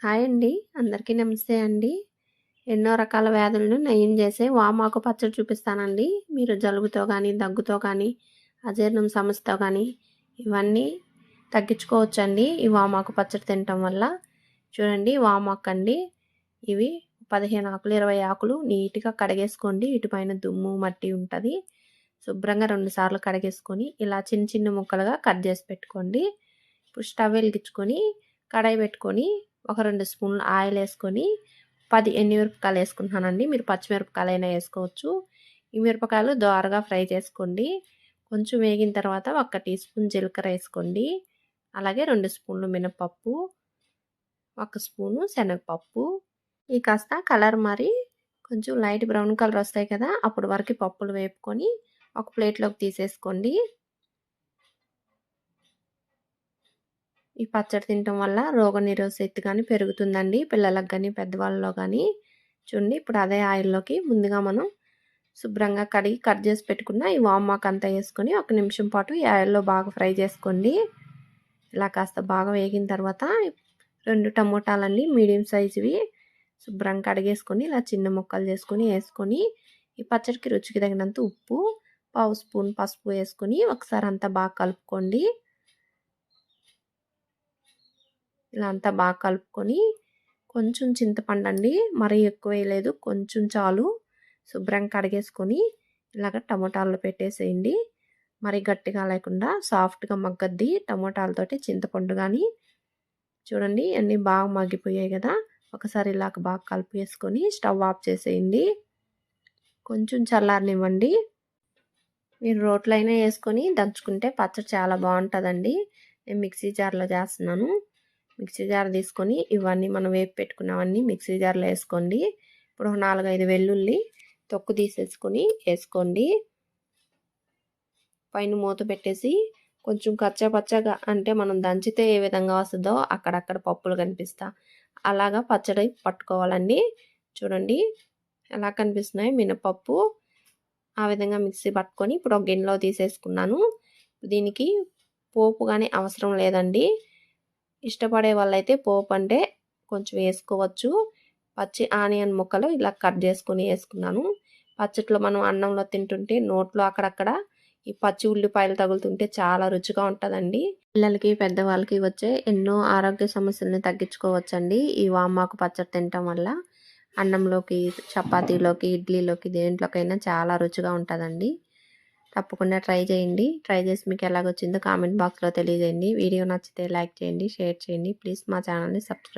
Hi అండి. అందరికీ నమస్తే అండి. ఎన్నో రకాల వ్యాధులను నయం చేసే వామాకు పచ్చడి చూపిస్తానండి. మీరు జలుబుతో కానీ దగ్గుతో కానీ అజీర్ణం సమస్యతో కానీ ఇవన్నీ తగ్గించుకోవచ్చండి. ఈ వామాకు పచ్చడి తినటం వల్ల. చూడండి వామాకు అండి ఇవి పదిహేను ఆకులు ఇరవై ఆకులు నీట్గా కడిగేసుకోండి. ఇటుపైన దుమ్ము మట్టి ఉంటుంది. శుభ్రంగా రెండు సార్లు కడిగేసుకొని ఇలా చిన్న చిన్న ముక్కలుగా కట్ చేసి పెట్టుకోండి. ఇప్పుడు స్టవ్ వెలిగించుకొని కడాయి పెట్టుకొని ఒక రెండు స్పూన్లు ఆయిల్ వేసుకొని పది మిరపకాయలు వేసుకుంటున్నానండి. మీరు పచ్చిమిరపకాయలు అయినా వేసుకోవచ్చు. ఈ మిరపకాయలు దోరగా ఫ్రై చేసుకోండి. కొంచెం వేగిన తర్వాత ఒక టీ స్పూన్ జీలకర్ర వేసుకోండి. అలాగే రెండు స్పూన్లు మినపప్పు ఒక స్పూను శనగపప్పు. ఈ కాస్త కలర్ మరి కొంచెం లైట్ బ్రౌన్ కలర్ వస్తాయి కదా అప్పుడు వరకు పప్పులు వేపుకొని ఒక ప్లేట్లోకి తీసేసుకోండి. ఈ పచ్చడి తినటం వల్ల రోగ కానీ పెరుగుతుందండి. పిల్లలకు కానీ పెద్దవాళ్ళలో కానీ చూడండి ఇప్పుడు అదే ఆయిల్లోకి ముందుగా మనం శుభ్రంగా కడిగి కట్ చేసి పెట్టుకున్న ఈ వామ్మాక్ అంతా వేసుకొని ఒక నిమిషం పాటు ఈ ఆయిల్లో బాగా ఫ్రై చేసుకోండి. ఇలా కాస్త బాగా వేగిన తర్వాత రెండు టమోటాలండి మీడియం సైజువి శుభ్రంగా కడిగేసుకొని ఇలా చిన్న ముక్కలు చేసుకొని వేసుకొని ఈ పచ్చడికి రుచికి తగినంత ఉప్పు పావు స్పూన్ పసుపు వేసుకొని ఒకసారి అంతా బాగా కలుపుకోండి. ఇలా అంతా బాగా కలుపుకొని కొంచెం చింతపండు అండి మరీ ఎక్కువ వేయలేదు. కొంచెం చాలు. శుభ్రంగా కడిగేసుకొని ఇలాగ టమోటాలు పెట్టేసేయండి. మరి గట్టిగా లేకుండా సాఫ్ట్గా మగ్గద్ది. టమోటాలతోటి చింతపండు కానీ చూడండి అన్నీ బాగా మగ్గిపోయాయి కదా. ఒకసారి ఇలాగ బాగా కలిపి వేసుకొని స్టవ్ ఆఫ్ చేసేయండి. కొంచెం చల్లారనివ్వండి. మీరు రోట్లైనా వేసుకొని దంచుకుంటే పచ్చడి చాలా బాగుంటుందండి. నేను మిక్సీ జార్లో చేస్తున్నాను. మిక్సీ జార్ తీసుకొని ఇవన్నీ మనం వేపు పెట్టుకున్నవన్నీ మిక్సీ జార్లో వేసుకోండి. ఇప్పుడు నాలుగైదు వెల్లుల్లి తొక్కు తీసేసుకొని వేసుకోండి. పైన మూత పెట్టేసి కొంచెం కచ్చా పచ్చగా అంటే మనం దంచితే ఏ విధంగా వస్తుందో అక్కడక్కడ పప్పులు కనిపిస్తా. అలాగా పచ్చడి పట్టుకోవాలండి. చూడండి ఎలా కనిపిస్తున్నాయి మినపప్పు ఆ విధంగా మిక్సీ పట్టుకొని ఇప్పుడు ఒక గిన్నెలో తీసేసుకున్నాను. దీనికి పోపు కానీ అవసరం లేదండి. ఇష్టపడే వాళ్ళైతే పోపు అంటే కొంచెం వేసుకోవచ్చు. పచ్చి ఆనియన్ ముక్కలు ఇలా కట్ చేసుకుని వేసుకున్నాను. పచ్చట్లో మనం అన్నంలో తింటుంటే నోట్లో అక్కడక్కడ ఈ పచ్చి ఉల్లిపాయలు తగులుతుంటే చాలా రుచిగా ఉంటుందండి. పిల్లలకి పెద్దవాళ్ళకి వచ్చే ఎన్నో ఆరోగ్య సమస్యల్ని తగ్గించుకోవచ్చండి ఈ వామాకు పచ్చడి తినటం వల్ల. అన్నంలోకి చపాతీలోకి ఇడ్లీలోకి దేంట్లోకైనా చాలా రుచిగా ఉంటుందండి. తప్పకుండా ట్రై చేయండి. ట్రై చేసి మీకు ఎలాగొచ్చిందో కామెంట్ బాక్స్లో తెలియజేయండి. వీడియో నచ్చితే లైక్ చేయండి షేర్ చేయండి. ప్లీజ్ మా ఛానల్ని సబ్స్క్రైబ్